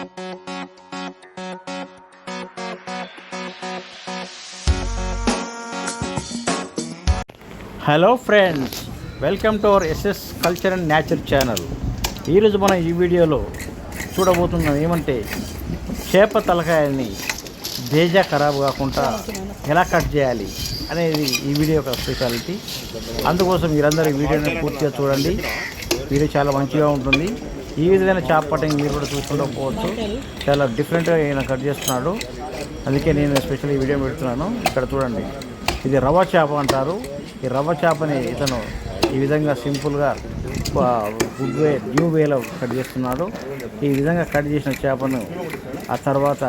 Hello friends welcome to our SS culture and nature channel ఈరోజు మనం ఈ వీడియోలో చూడబోతున్నాం ఏమంటే చేప తలకాయల్ని బేజా ఖరాబ్ కాకుండా ఎలా కట్ చేయాలి అనేది ఈ వీడియో యొక్క స్పెషాలిటీ అందుకోసం మీరందరూ ఈ వీడియోని పూర్తిగా చూడండి. వీడియో చాలా మంచిగా ఉంటుంది. ఈ విధమైన చేప పట్టింగ్ మీరు కూడా చూసుకుంటూ పోవచ్చు చాలా డిఫరెంట్గా ఈయన కట్ చేస్తున్నాడు. అందుకే నేను స్పెషల్ ఈ వీడియో పెడుతున్నాను. ఇక్కడ చూడండి. ఇది రవ్వ చేప అంటారు. ఈ రవ్వ చేపని ఇతను ఈ విధంగా సింపుల్గా గుడ్ వే న్యూ వేలో కట్ చేస్తున్నాడు. ఈ విధంగా కట్ చేసిన చేపను ఆ తర్వాత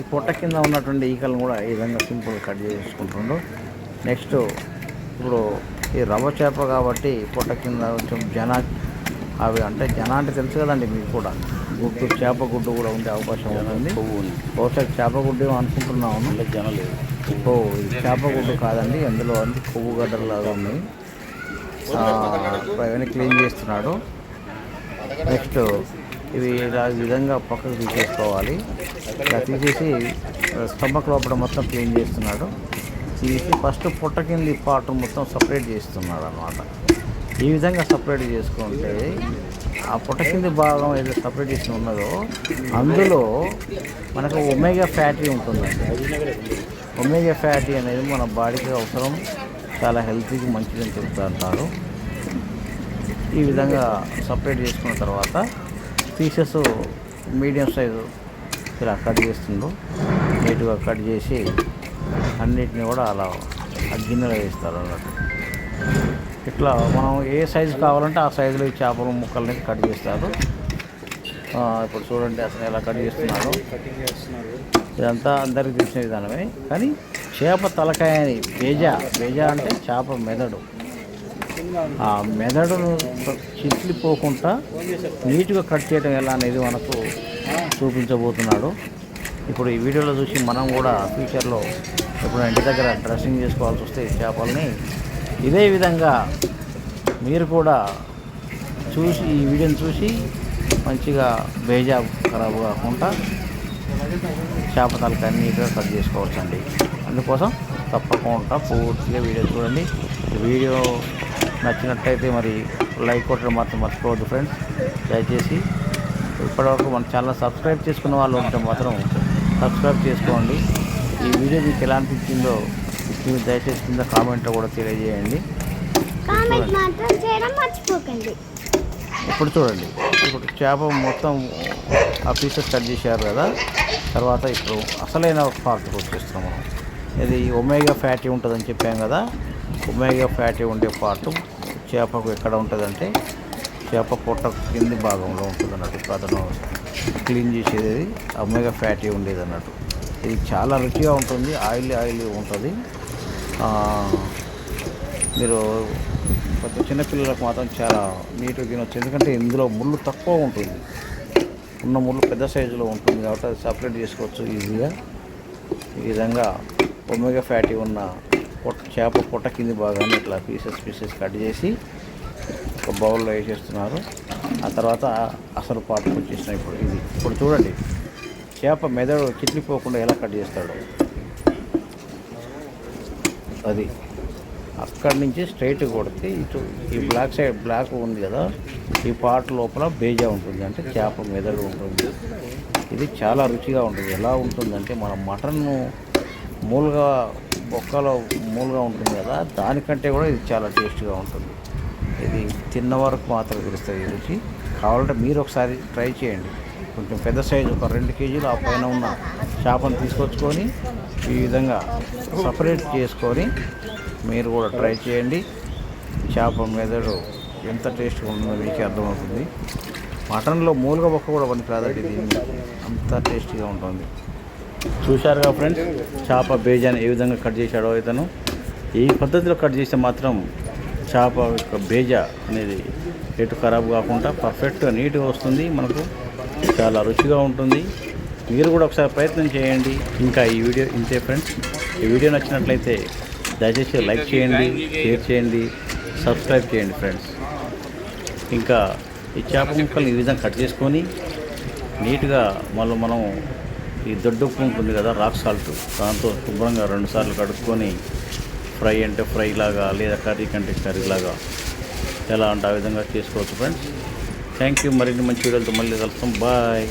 ఈ పొట్ట కింద ఉన్నటువంటి ఈకలను కూడా ఈ విధంగా సింపుల్గా కట్ చేసుకుంటుండు. నెక్స్ట్ ఇప్పుడు ఈ రవ్వ చేప కాబట్టి పొట్ట కింద కొంచెం జనా అవి అంటే జన అంటే తెలుసు కదండి మీకు కూడా. గుడ్డు చేప గుడ్డు కూడా ఉండే అవకాశం ఉంటుంది. బహుశా చేప గుడ్డు అనుకుంటున్నాము. జన లేదు ఓ ఇది చేప గుడ్డు కాదండి అందులో అన్ని కొవ్వు గడ్డలు లాగా ఉన్నాయి అవన్నీ క్లీన్ చేస్తున్నాడు. నెక్స్ట్ ఇవి ఇలా విధంగా పక్కకు తీసేసుకోవాలి. ఇలా తీసేసి స్టమక్ లోపల మొత్తం క్లీన్ చేస్తున్నాడు. తీసి ఫస్ట్ పొట్ట కింది పార్ట్ మొత్తం సపరేట్ చేస్తున్నాడు అనమాట ఈ విధంగా సపరేట్ చేసుకుంటే ఆ పొట్ట కింది భాగం ఏదో సపరేట్ చేసి ఉన్నదో అందులో మనకు ఒమేగా ఫ్యాటీ ఉంటుందండి. ఒమేగా ఫ్యాటీ అనేది మన బాడీకి అవసరం చాలా హెల్తీకి మంచిదని చెప్తూ అంటారు ఈ విధంగా సపరేట్ చేసుకున్న తర్వాత పీసెస్ మీడియం సైజు ఇలా కట్ చేస్తుండ్రు నీట్గా కట్ చేసి అన్నిటిని కూడా అలా గిన్నెలో వేస్తారు అన్నట్టు ఇట్లా మనం ఏ సైజు కావాలంటే ఆ సైజులో ఈ చేపల ముక్కల్ని కట్ చేస్తారు. ఇప్పుడు చూడండి అసలు ఎలా కట్ చేస్తున్నారు. ఇదంతా అందరికీ తెలిసిన విధానమే. కానీ చేప తలకాయ అని బేజా బేజా అంటే చేప మెదడు. ఆ మెదడును చిట్లిపోకుండా నీట్గా కట్ చేయడం ఎలా అనేది మనకు చూపించబోతున్నాడు. ఇప్పుడు ఈ వీడియోలో చూసి మనం కూడా ఫ్యూచర్లో ఇప్పుడు ఇంటి దగ్గర డ్రెస్సింగ్ చేసుకోవాల్సి వస్తే చేపల్ని ఇదే విధంగా మీరు కూడా చూసి ఈ వీడియోని చూసి మంచిగా బేజాబ్ ఖరాబు కాకుండా చేప తలకాయ నీట్గా కట్ చేసుకోవచ్చు అండి అందుకోసం తప్పకుండా పూర్తిగా వీడియో చూడండి. వీడియో నచ్చినట్టయితే మరి లైక్ కొట్టడం మాత్రం మర్చిపోవద్దు ఫ్రెండ్స్. దయచేసి ఇప్పటివరకు మన ఛానల్ సబ్స్క్రైబ్ చేసుకున్న వాళ్ళు ఉంటే మాత్రం సబ్స్క్రైబ్ చేసుకోండి. ఈ వీడియో మీకు ఎలా అనిపించిందో మీరు దయచేసి కింద కామెంట్లో కూడా తెలియజేయండి. కామెంట్ మాత్రం చేయడం మర్చిపోకండి. ఇప్పుడు చూడండి. ఇప్పుడు చేప మొత్తం ఆ పీసెస్ కట్ చేశారు కదా. తర్వాత ఇప్పుడు అసలైన పార్ట్కి వచ్చేస్తున్నాం మనం. ఇది ఒమేగా ఫ్యాటీ ఉంటుందని చెప్పాం కదా. ఒమేగా ఫ్యాటీ ఉండే పార్ట్ చేపకు ఎక్కడ ఉంటుందంటే చేప పొట్ట కింది భాగంలో ఉంటుంది అన్నట్టు అతను క్లీన్ చేసేది. ఒమేగా ఫ్యాటీ ఉండేది అన్నట్టు ఇది చాలా రుచిగా ఉంటుంది ఆయిల్ ఆయిల్ ఉంటుంది. మీరు పెద్ద చిన్నపిల్లలకు మాత్రం చాలా నీట్గా తినొచ్చు. ఎందుకంటే ఇందులో ముళ్ళు తక్కువ ఉంటుంది. ఉన్న ముళ్ళు పెద్ద సైజులో ఉంటుంది కాబట్టి అది సపరేట్ చేసుకోవచ్చు ఈజీగా. ఈ విధంగా ఒమేగా ఫ్యాటీ ఉన్న పొట్ట చేప పొట్ట కింది భాగాన్ని ఇట్లా పీసెస్ పీసెస్ కట్ చేసి ఒక బౌల్లో వేసేస్తున్నారు. ఆ తర్వాత అసలు పాటు వచ్చేసినాయి ఇప్పుడు. ఇది ఇప్పుడు చూడండి. చేప మెదడు చిట్లిపోకుండా ఎలా కట్ చేస్తాడు. అది. అక్కడి నుంచి స్ట్రైట్ కొడితే ఇటు ఈ బ్లాక్ సైడ్ బ్లాక్ ఉంది కదా ఈ పార్ట్ లోపల బేజా ఉంటుంది. అంటే చేప మెదడు ఉంటుంది. ఇది చాలా రుచిగా ఉంటుంది. ఎలా ఉంటుందంటే మన మటన్ను మూలుగా బొక్కలో మూలుగా ఉంటుంది కదా దానికంటే కూడా ఇది చాలా టేస్ట్గా ఉంటుంది. ఇది తిన్న వరకు మాత్రం తెలుస్తుంది రుచి. కావాలంటే మీరు ఒకసారి ట్రై చేయండి. కొంచెం పెద్ద సైజు ఒక రెండు కేజీలు ఆ పైన ఉన్న చేపను తీసుకొచ్చుకొని ఈ విధంగా సపరేట్ చేసుకొని మీరు కూడా ట్రై చేయండి. చేప మెదడు ఎంత టేస్ట్గా ఉందో మీకు అర్థమవుతుంది. మటన్లో మూలుగ బొక్క కూడా పనికి రాదండి దీన్ని. అంత టేస్టీగా ఉంటుంది. చూశారుగా ఫ్రెండ్స్ చేప బేజాన్ని ఏ విధంగా కట్ చేశాడో ఇతను. ఈ పద్ధతిలో కట్ చేస్తే మాత్రం చేప యొక్క బేజా అనేది ఎటు ఖరాబ్ కాకుండా పర్ఫెక్ట్గా నీట్గా వస్తుంది మనకు. చాలా రుచిగా ఉంటుంది. మీరు కూడా ఒకసారి ప్రయత్నం చేయండి. ఇంకా ఈ వీడియో ఇంతే ఫ్రెండ్స్. ఈ వీడియో నచ్చినట్లయితే దయచేసి లైక్ చేయండి షేర్ చేయండి సబ్స్క్రైబ్ చేయండి ఫ్రెండ్స్. ఇంకా ఈ చేప ముక్కలు ఈ విధంగా కట్ చేసుకొని నీట్గా మళ్ళీ మనం ఈ దొడ్డు ఉప్పు ఉంటుంది కదా రాక్ సాల్ట్. దాంతో శుభ్రంగా రెండుసార్లు కడుక్కొని ఫ్రై అంటే ఫ్రై లాగా లేదా కర్రీ కంటే కర్రీ లాగా ఎలా అంటే ఆ విధంగా చేసుకోవచ్చు ఫ్రెండ్స్. థ్యాంక్ యూ మరిన్ని మంచి వీడియోలతో మళ్ళీ కలుస్తాం బాయ్